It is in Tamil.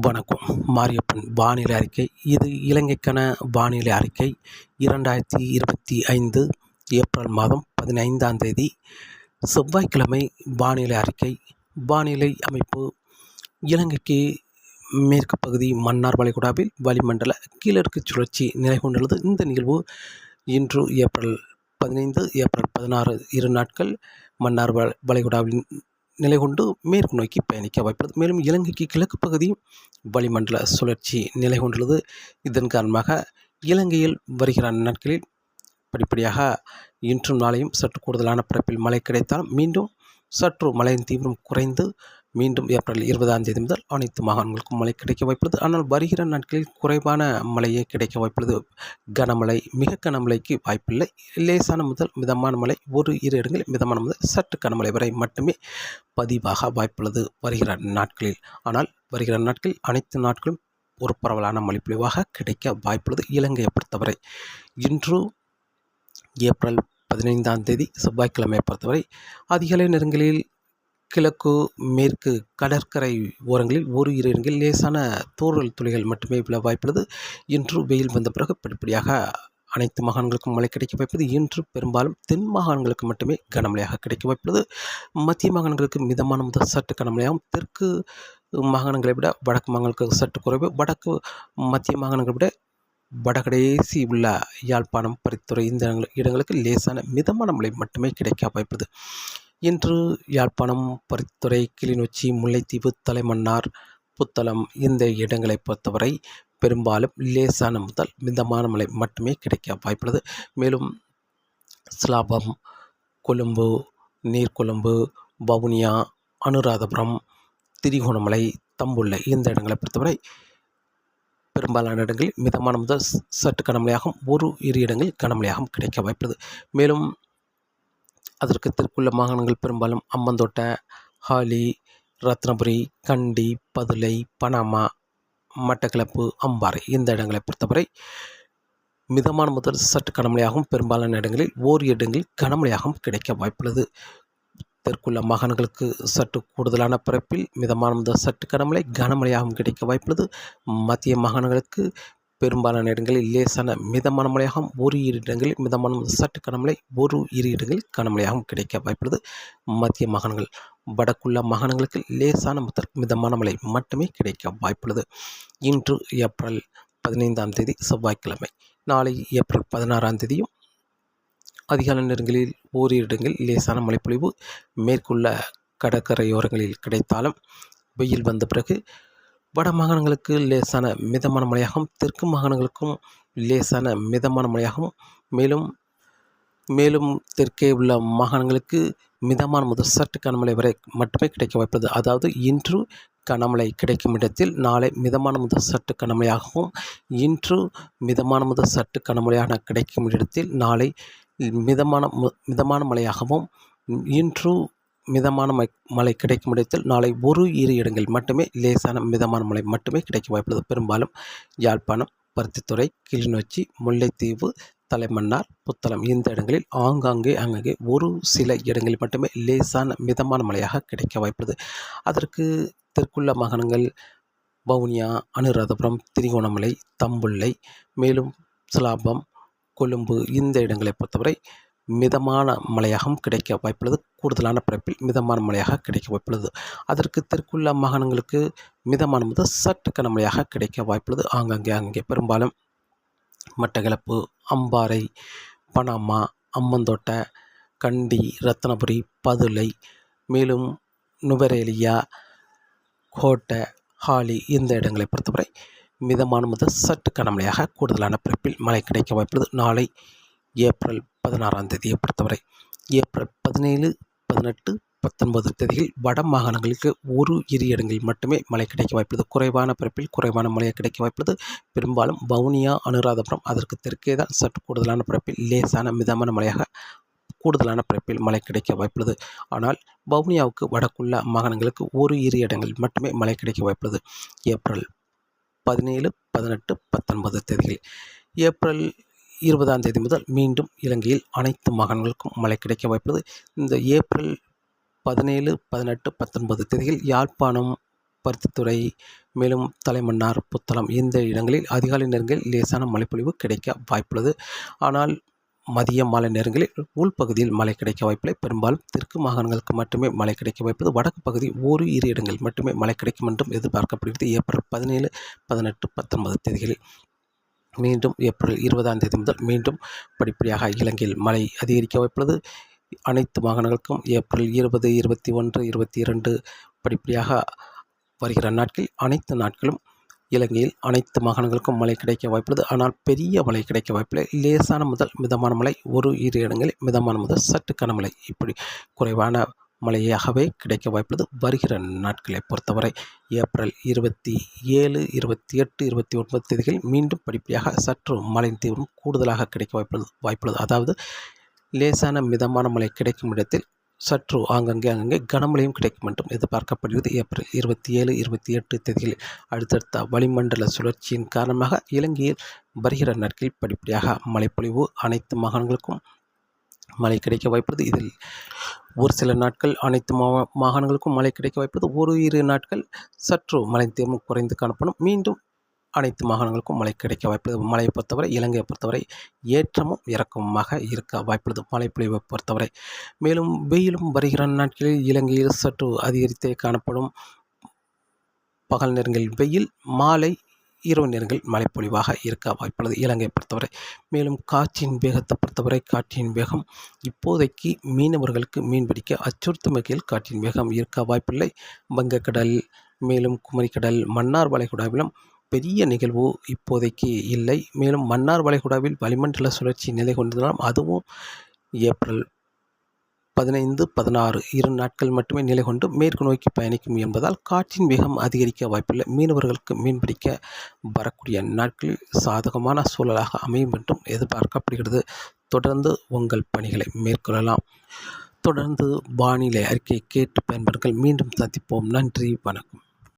வணக்கம். மாரியப்பன் வானிலை அறிக்கை. இது இலங்கைக்கான வானிலை அறிக்கை. இரண்டாயிரத்தி இருபத்தி ஐந்து ஏப்ரல் மாதம் பதினைந்தாம் தேதி செவ்வாய்க்கிழமை வானிலை அறிக்கை. வானிலை அமைப்பு. இலங்கைக்கு மேற்கு பகுதி மன்னார் வளைகுடாவில் வளிமண்டல கீழடுக்கு சுழற்சி நிலை கொண்டுள்ளது. இந்த நிகழ்வு இன்று ஏப்ரல் பதினைந்து ஏப்ரல் பதினாறு இரு நாட்கள் மன்னார் வளைகுடாவின் நிலை கொண்டு மேற்கு நோக்கி பயணிக்க வாய்ப்புள்ளது. மேலும் இலங்கைக்கு கிழக்கு பகுதி வளிமண்டல சுழற்சி நிலை கொண்டுள்ளது. இதன் காரணமாக இலங்கையில் வருகிற நாட்களில் படிப்படியாக இன்றும் நாளையும் சற்று கூடுதலான பரப்பில் மழை கிடைத்தால் மீண்டும் சற்று மழையின் தீவிரம் குறைந்து மீண்டும் ஏப்ரல் இருபதாம் தேதி முதல் அனைத்து மாகாணங்களுக்கும் மழை கிடைக்க வாய்ப்புள்ளது. ஆனால் வருகிற நாட்களில் குறைவான மழையே கிடைக்க வாய்ப்புள்ளது. கனமழை மிக கனமழைக்கு வாய்ப்பில்லை. லேசான முதல் மிதமான மழை ஒரு இரு இடங்களில் மிதமான முதல் சற்று கனமழை வரை மட்டுமே பதிவாக வாய்ப்புள்ளது வருகிற நாட்களில். ஆனால் வருகிற நாட்களில் அனைத்து நாட்களும் ஒரு பரவலான மழைப்பொழிவாக கிடைக்க வாய்ப்புள்ளது இலங்கையை பொறுத்தவரை. இன்று ஏப்ரல் பதினைந்தாம் தேதி செவ்வாய்க்கிழமையை பொறுத்தவரை அதிகாலை நேரங்களில் கிழக்கு மேற்கு கடற்கரை ஓரங்களில் ஒரு இரு இடங்களில் லேசான தூறல் துளிகள் மட்டுமே விழ வாய்ப்புள்ளது. இன்று வெயில் வந்த பிறகு படிப்படியாக அனைத்து மாகாணங்களுக்கும் மழை கிடைக்க வாய்ப்பது இன்று பெரும்பாலும் தென் மாகாணங்களுக்கு மட்டுமே கனமழையாக கிடைக்க வாய்ப்புள்ளது. மத்திய மாகாணங்களுக்கு மிதமான முதல் சற்று கனமழையாகவும் தெற்கு மாகாணங்களை விட வடக்கு மாகாணங்களுக்கு சற்று குறைவு. வடக்கு மத்திய மாகாணங்களை விட வடகடைசி உள்ள யாழ்ப்பாணம் பரித்துறை இந்த இடங்களுக்கு லேசான மிதமான மழை மட்டுமே கிடைக்க வாய்ப்பது இன்று யாழ்ப்பாணம் பரித்துறை கிளிநொச்சி முல்லைத்தீவு தலைமன்னார் புத்தளம் இந்த இடங்களை பொறுத்தவரை பெரும்பாலும் லேசான முதல் மிதமான மழை மட்டுமே கிடைக்க வாய்ப்புள்ளது. மேலும் ஸ்லாபம் கொழும்பு நீர்கொழும்பு வவுனியா அனுராதபுரம் திரிகோணமலை தம்புள்ள இந்த இடங்களை பொறுத்தவரை பெரும்பாலான இடங்களில் மிதமான முதல் சற்று கனமழையாகவும் ஒரு இரு இடங்களில் கனமழையாகவும் கிடைக்க வாய்ப்புள்ளது. மேலும் அதற்கு தெற்குள்ள மாகாணங்கள் பெரும்பாலும் அம்மந்தோட்டை ஹாலி ரத்னபுரி கண்டி பதுளை பனாமா மட்டக்களப்பு அம்பாறை இந்த இடங்களை பொறுத்தவரை மிதமான முதல் சற்று கனமழையாகவும் பெரும்பாலான இடங்களில் ஓர் இடங்களில் கனமழையாகவும் கிடைக்க வாய்ப்புள்ளது. தெற்குள்ள மாகாணங்களுக்கு சற்று கூடுதலான பரப்பில் மிதமான முதல் சற்று கனமழை கனமழையாகவும் கிடைக்க வாய்ப்புள்ளது. மத்திய மாகாணங்களுக்கு பெரும்பாலான இடங்களில் லேசான மிதமான மழையாகவும் ஒரு இரு இடங்களில் மிதமான சற்று கனமழை ஒரு இரு இடங்களில் கனமழையாகவும் கிடைக்க வாய்ப்புள்ளது. மத்திய மாகாணங்கள் வடக்குள்ள மாகாணங்களுக்கு லேசான முதல் மிதமான மழை மட்டுமே கிடைக்க வாய்ப்புள்ளது. இன்று ஏப்ரல் பதினைந்தாம் தேதி செவ்வாய்க்கிழமை நாளை ஏப்ரல் பதினாறாம் தேதியும் அதிகாலை நேரங்களில் ஓரிரு இடங்களில் லேசான மழைப்பொழிவு மேற்குள்ள கடற்கரையோரங்களில் கிடைத்தாலும் வெயில் வந்த பிறகு வட மாகாணங்களுக்கு லேசான மிதமான மழையாகவும் தெற்கு மாகாணங்களுக்கும் லேசான மிதமான மழையாகவும் மேலும் மேலும் தெற்கே உள்ள மாகாணங்களுக்கு மிதமான முதல் சற்று கனமழை வரை மட்டுமே கிடைக்க வாய்ப்பது அதாவது இன்று கனமழை கிடைக்கும் இடத்தில் நாளை மிதமான முதல் சற்று கனமழையாகவும் இன்று மிதமான முதல் சற்று கனமழையான கிடைக்கும் இடத்தில் நாளை மிதமான மிதமான மழையாகவும் இன்று மிதமான மழை கிடைக்கும் இடத்தில் நாளை ஒரு இரு இடங்களில் மட்டுமே லேசான மிதமான மழை மட்டுமே கிடைக்க வாய்ப்புள்ளது. பெரும்பாலும் யாழ்ப்பாணம் பருத்தித்துறை கிளிநொச்சி முல்லைத்தீவு தலைமன்னார் புத்தளம் இந்த இடங்களில் ஆங்காங்கே அங்கங்கே ஒரு சில இடங்களில் மட்டுமே லேசான மிதமான மழையாக கிடைக்க வாய்ப்புள்ளது. அதற்கு தெற்குள்ள மாகாணங்கள் வவுனியா அனுராதபுரம் திரிகோணமலை தம்புள்ளை மேலும் சிலாபம் கொழும்பு இந்த இடங்களை பொறுத்தவரை மிதமான மழையாகவும் கிடைக்க வாய்ப்புள்ளது. கூடுதலான பிறப்பில் மிதமான மழையாக கிடைக்க வாய்ப்புள்ளது. அதற்கு தெற்குள்ள மாகாணங்களுக்கு மிதமான முதல் சற்று கனமழையாக கிடைக்க வாய்ப்புள்ளது. ஆங்காங்கே அங்கே பெரும்பாலும் மட்டக்களப்பு அம்பாறை பனாமா அம்மந்தோட்டை கண்டி ரத்னபுரி பதுளை மேலும் நுவரேலியா கோட்டை ஹாலி இந்த இடங்களை பொறுத்தவரை மிதமான முதல் சற்று கனமழையாக கூடுதலான பிறப்பில் மழை கிடைக்க வாய்ப்புள்ளது. நாளை ஏப்ரல் பதினாறாம் தேதியை பொறுத்தவரை. ஏப்ரல் பதினேழு பதினெட்டு பத்தொன்பது தேதியில் வட மாகாணங்களுக்கு ஒரு இரு இடங்களில் மட்டுமே மழை கிடைக்க வாய்ப்புள்ளது. குறைவான பரப்பில் குறைவான மழையை கிடைக்க வாய்ப்புள்ளது. பெரும்பாலும் வவுனியா அனுராதபுரம் அதற்கு தெற்கே தான் சற்று கூடுதலான பரப்பில் லேசான மிதமான மழையாக கூடுதலான பிறப்பில் மழை கிடைக்க வாய்ப்புள்ளது. ஆனால் வவுனியாவுக்கு வடக்குள்ள மாகாணங்களுக்கு ஒரு இரு இடங்களில் மட்டுமே மழை கிடைக்க வாய்ப்புள்ளது. ஏப்ரல் பதினேழு பதினெட்டு பத்தொன்பது தேதிகளில் ஏப்ரல் இருபதாம் தேதி முதல் மீண்டும் இலங்கையில் அனைத்து மாகாணங்களுக்கும் மழை கிடைக்க வாய்ப்புள்ளது. இந்த ஏப்ரல் பதினேழு பதினெட்டு பத்தொன்பது தேதியில் யாழ்ப்பாணம் பருத்தித்துறை மேலும் தலைமன்னார் புத்தளம் இந்த இடங்களில் அதிகாலை நேரங்களில் லேசான மழைப்பொழிவு கிடைக்க வாய்ப்புள்ளது. ஆனால் மதிய மாலை நேரங்களில் உள்பகுதியில் மழை கிடைக்க வாய்ப்பில்லை. பெரும்பாலும் தெற்கு மாகாணங்களுக்கு மட்டுமே மழை கிடைக்க வாய்ப்பது வடக்கு பகுதி ஒரு இரு இடங்கள் மட்டுமே மழை கிடைக்கும் என்றும் எதிர்பார்க்கப்படுகிறது. ஏப்ரல் பதினேழு பதினெட்டு பத்தொன்பது தேதிகளில் மீண்டும் ஏப்ரல் இருபதாம் தேதி முதல் மீண்டும் படிப்படியாக இலங்கையில் மழை அதிகரிக்க வாய்ப்புள்ளது. அனைத்து மாகாணங்களுக்கும் ஏப்ரல் இருபது இருபத்தி ஒன்று இருபத்தி இரண்டு படிப்படியாக வருகிற நாட்கள் அனைத்து நாட்களும் இலங்கையில் அனைத்து மாகாணங்களுக்கும் மழை கிடைக்க வாய்ப்புள்ளது. ஆனால் பெரிய மழை கிடைக்க வாய்ப்பில்லை. லேசான முதல் மிதமான மழை ஒரு இரு இடங்களில் மிதமான முதல் சற்று கனமழை. இப்படி குறைவான மழையாகவே கிடைக்க வாய்ப்புள்ளது. வருகிற நாட்களை பொறுத்தவரை ஏப்ரல் இருபத்தி ஏழு இருபத்தி எட்டு இருபத்தி ஒன்பது தேதிகள் மீண்டும் படிப்படியாக சற்று மழையின் தீவிரம் கூடுதலாக கிடைக்க வாய்ப்புள்ளது வாய்ப்புள்ளது. அதாவது லேசான மிதமான மழை கிடைக்கும் இடத்தில் சற்று ஆங்கங்கே அங்கங்கே கனமழையும் கிடைக்கும் என்றும் எதிர்பார்க்கப்படுகிறது. ஏப்ரல் இருபத்தி ஏழு இருபத்தி எட்டு தேதிகளில் அடுத்தடுத்த வளிமண்டல சுழற்சியின் காரணமாக இலங்கையில் வருகிற நாட்களில் படிப்படியாக மழைப்பொழிவு அனைத்து மாகாணங்களுக்கும் மழை கிடைக்க வாய்ப்புள்ளது. இதில் ஒரு சில நாட்கள் அனைத்து மா மாகாணங்களுக்கும் மழை கிடைக்க வாய்ப்பது ஒரு இரு நாட்கள் சற்று மழை தீவிரம் குறைந்து காணப்படும். மீண்டும் அனைத்து மாகாணங்களுக்கும் மழை கிடைக்க வாய்ப்புள்ளது. மழையை பொறுத்தவரை இலங்கையை பொறுத்தவரை ஏற்றமும் இறக்கமுமாக இருக்க வாய்ப்புள்ளது. மழை பொழிவை பொறுத்தவரை. மேலும் வெயிலும் வருகிற நாட்களில் இலங்கையில் சற்று அதிகரித்தே காணப்படும். பகல் நேரங்களில் வெயில் மாலை இரவு நேரங்களில் மழைப்பொழிவாக இருக்க வாய்ப்புள்ளது. இலங்கையை பொறுத்தவரை மேலும் காற்றின் வேகத்தை பொறுத்தவரை காற்றின் வேகம் இப்போதைக்கு மீனவர்களுக்கு மீன்பிடிக்க அச்சுறுத்தும் வகையில் காற்றின் வேகம் இருக்க வாய்ப்பில்லை. வங்கக்கடல் மேலும் குமரிக்கடல் மன்னார் வளைகுடாவிலும் பெரிய நிகழ்வு இப்போதைக்கு இல்லை. மேலும் மன்னார் வளைகுடாவில் வளிமண்டல சுழற்சி நிலை கொண்டிருந்தாலும் அதுவும் ஏப்ரல் பதினைந்து பதினாறு இரு நாட்கள் மட்டுமே நிலை கொண்டு மேற்கு நோக்கி பயணிக்கும் என்பதால் காற்றின் வேகம் அதிகரிக்க வாய்ப்பில்லை மீனவர்களுக்கு மீன்பிடிக்க வரக்கூடிய நாட்களில் சாதகமான சூழலாக அமையும் என்றும் எதிர்பார்க்கப்படுகிறது. தொடர்ந்து உங்கள் பணிகளை மேற்கொள்ளலாம். தொடர்ந்து வானிலை அறிக்கை கேட்டு பயன்படுங்கள். மீண்டும் சந்திப்போம். நன்றி. வணக்கம்.